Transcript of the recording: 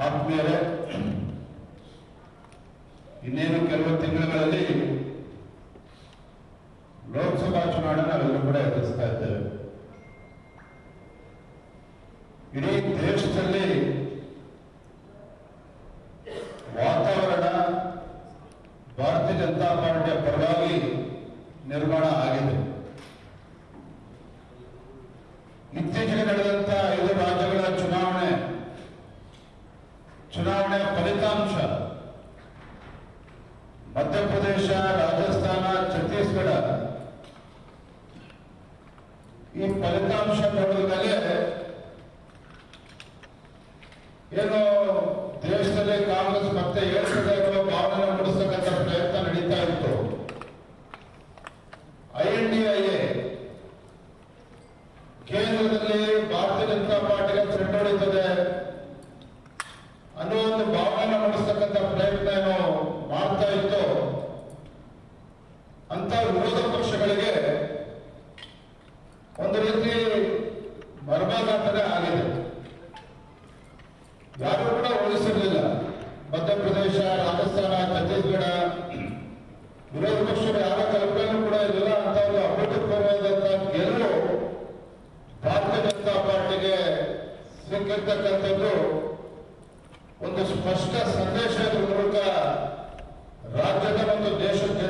ಆತ್ಮೀಯರೇ ಇನ್ನೇನು ಕೆಲವು ತಿಂಗಳುಗಳಲ್ಲಿ ಲೋಕಸಭಾ ಚುನಾವಣೆ ನಾವೆಲ್ಲರೂ ಕೂಡ ಎದುರಿಸ್ತಾ ಇದ್ದೇವೆ. ಇಡೀ ದೇಶದಲ್ಲಿ ವಾತಾವರಣ ಭಾರತೀಯ ಜನತಾ ಪಾರ್ಟಿಯ ಪರವಾಗಿ ನಿರ್ಮಾಣ ಆಗಿದೆ. ಮಧ್ಯಪ್ರದೇಶ, ರಾಜಸ್ಥಾನ, ಛತ್ತೀಸ್ಗಢ. ಈ ಫಲಿತಾಂಶ ನೋಡಿದ ಮೇಲೆ ಏನು ದೇಶದಲ್ಲಿ ಕಾಂಗ್ರೆಸ್ ಮತ್ತೆ ಏರ್ಪಡೆ ಭಾವನೆ ಮೂಡಿಸ್ತಕ್ಕಂಥ ಪ್ರಯತ್ನ ನಡೀತಾ ಇತ್ತು I N D I A ಕೇಂದ್ರದಲ್ಲಿ ಭಾರತೀಯ ಜನತಾ ಪಾರ್ಟಿಗೆ ಥ್ರೆಡ್ ಹೊಡಿತದೆ ಅನ್ನೋ ಒಂದು ಭಾವನೆ ಮೂಡಿಸ್ತಕ್ಕಂಥ ಪ್ರಯತ್ನ ಏನು ಮಾಡ್ತಾ ಇತ್ತು ಅಂತ ವಿರೋಧ ಪಕ್ಷಗಳಿಗೆ ಒಂದು ರೀತಿ ಮರ್ಮಾಘಾತನೆ ಆಗಿದೆ. ಯಾರು ಕೂಡ ಉಳಿಸಿರಲಿಲ್ಲ ಮಧ್ಯಪ್ರದೇಶ, ರಾಜಸ್ಥಾನ, ಛತ್ತೀಸ್ಗಢ, ವಿರೋಧ ಪಕ್ಷದ ಯಾವ ಕಲ್ಪನೆ ಕೂಡ ಇರಲಿಲ್ಲ. ಅಂತ ಒಂದು ಅಭೂತಪೂರ್ವವಾದಂತಹ ಗೆಲುವು ಭಾರತೀಯ ಜನತಾ ಪಾರ್ಟಿಗೆ ಸಿಕ್ಕಿರ್ತಕ್ಕಂಥದ್ದು ಒಂದು ಸ್ಪಷ್ಟ ಸಂದೇಶದ ಮೂಲಕ ರಾಜ್ಯದ ಮತ್ತು ದೇಶದ